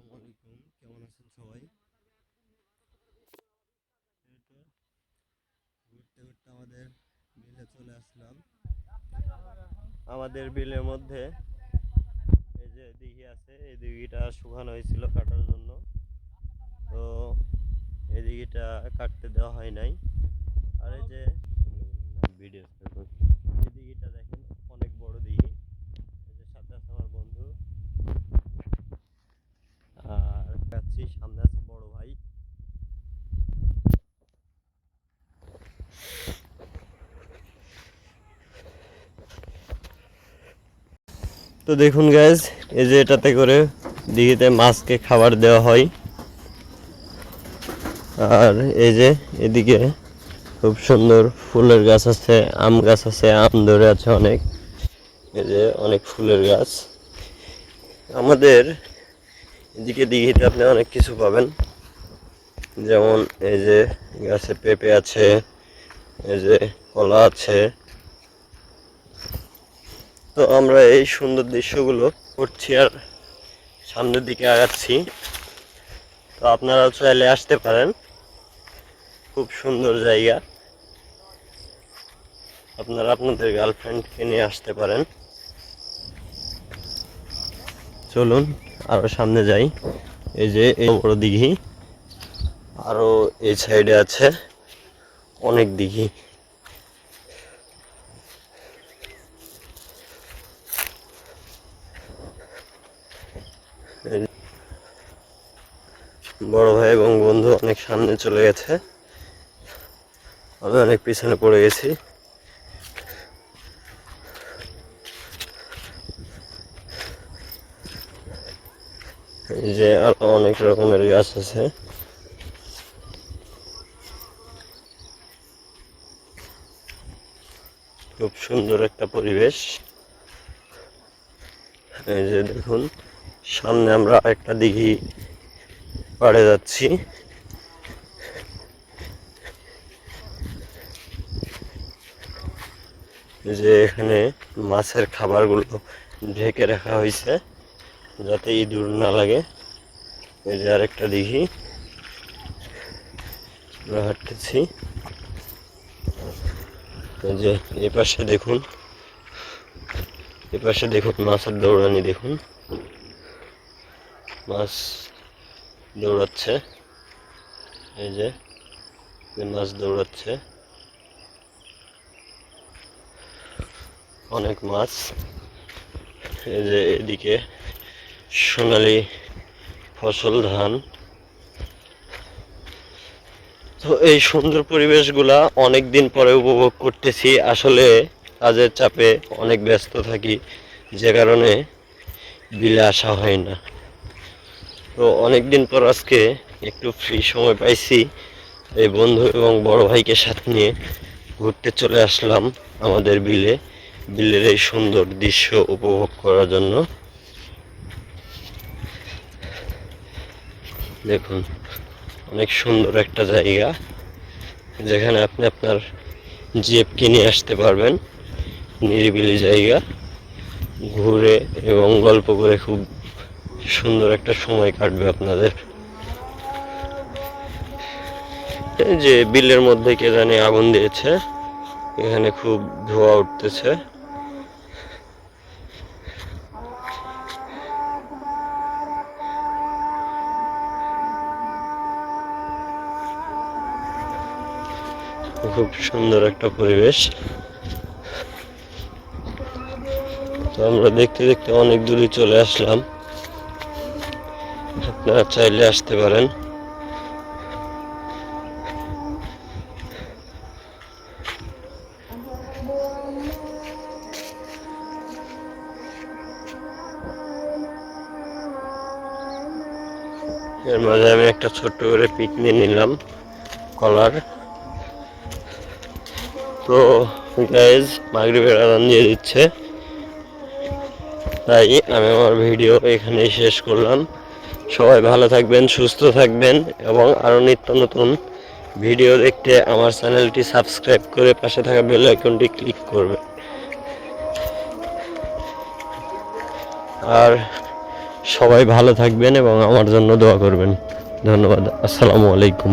আসসালামু আলাইকুম কেমন আছেন সবাই? ঘুরতে ঘুরতে আমাদের বিলে চলে আসলাম। আমাদের বিলের মধ্যে এই যে দিঘি আছে এই দিঘিটা শুকানো হয়েছিল কাটার জন্য। তো এই দিঘিটা কাটতে দেওয়া হয় নাই। আর এই যে ভিডিও এই দিঘিটা দেখেন অনেক বড় দিঘি এই যে সাথে আছে আমার বন্ধু আর যাচ্ছি সামনে আছে বড় ভাই। তো দেখুন গ্যাস এই যে এটাতে করে দিঘিতে মাছকে খাবার দেওয়া হয়। আর এই যে এদিকে খুব সুন্দর ফুলের গাছ আছে, আম গাছ আছে, আম ধরে আছে অনেক। এই যে অনেক ফুলের গাছ। আমাদের এদিকে দিঘিতে আপনি অনেক কিছু পাবেন। যেমন এই যে গাছে পেঁপে আছে, এই যে কলা আছে। তো আমরা এই সুন্দর দৃশ্যগুলো করছি আর সামনের দিকে আগাচ্ছি। তো আপনারাও চাইলে আসতে পারেন। খুব সুন্দর জায়গা। আপনারা আপনাদের গার্লফ্রেন্ডকে নিয়ে আসতে পারেন। চলুন আরও সামনে যাই। এই যে এই বড় দিঘি, আরও এই সাইডে আছে অনেক দিঘি। বড় ভাই এবং বন্ধু অনেক সামনে চলে গেছে। আমি অনেক পিছনে পড়ে গেছি। যে আরও অনেক রকমের গাছ আছে। খুব সুন্দর একটা পরিবেশ। এই যে দেখুন, সামনে আমরা একটা দিঘি পাড়ে যাচ্ছি। যে এখানে মাছের খাবারগুলো ঢেকে রাখা হয়েছে। যাতে ইঁদুর না লাগে। এই যে আরেকটা আমরা হাঁটতেছি। এই যে এই পাশে দেখুন। এই পাশে দেখুন মাছের দৌড়ানি দেখুন। মাছ দৌড়াচ্ছে। এই যে মাছ দৌড়াচ্ছে। অনেক মাছ। এই যে এদিকে সোনালি ফসল ধান। তো এই সুন্দর পরিবেশগুলা অনেক দিন পরে উপভোগ করতেছি। আসলে কাজের চাপে অনেক ব্যস্ত থাকি, যে কারণে বিলে আসা হয় না। তো অনেক দিন পর আজকে একটু ফ্রি সময় পাইছি, এই বন্ধু এবং বড় ভাইকে সাথে নিয়ে ঘুরতে চলে আসলাম আমাদের বিলে। বিলের এই সুন্দর দৃশ্য উপভোগ করার জন্য। দেখুন, অনেক সুন্দর একটা জায়গা, যেখানে আপনি আপনার জিএফ কিনে আসতে পারবেন। নিরিবিলি জায়গা, ঘুরে এবং গল্প করে খুব সুন্দর একটা সময় কাটবে আপনাদের। যে বিলের মধ্যে কে জানে আগুন দিয়েছে, এখানে খুব ধোয়া উঠতেছে। খুব সুন্দর একটা পরিবেশ। তো আমরা দেখতে দেখতে অনেক দূরে চলে আসলাম। আপনারা চাইলে আসতে পারেন। এর মাঝে আমি একটা ছোট্ট করে পিক নিয়ে নিলাম, কলার। তো গাইজ মাগরিবের আদান দিয়ে দিচ্ছে। তাই আমি আমার ভিডিও এখানেই শেষ করলাম। সবাই ভালো থাকবেন, সুস্থ থাকবেন এবং আরও নিত্য নতুন ভিডিও দেখতে আমার চ্যানেলটি সাবস্ক্রাইব করে পাশে থাকা বেল আইকনটি ক্লিক করবেন আর সবাই ভালো থাকবেন এবং আমার জন্য দোয়া করবেন। ধন্যবাদ। আসসালামু আলাইকুম।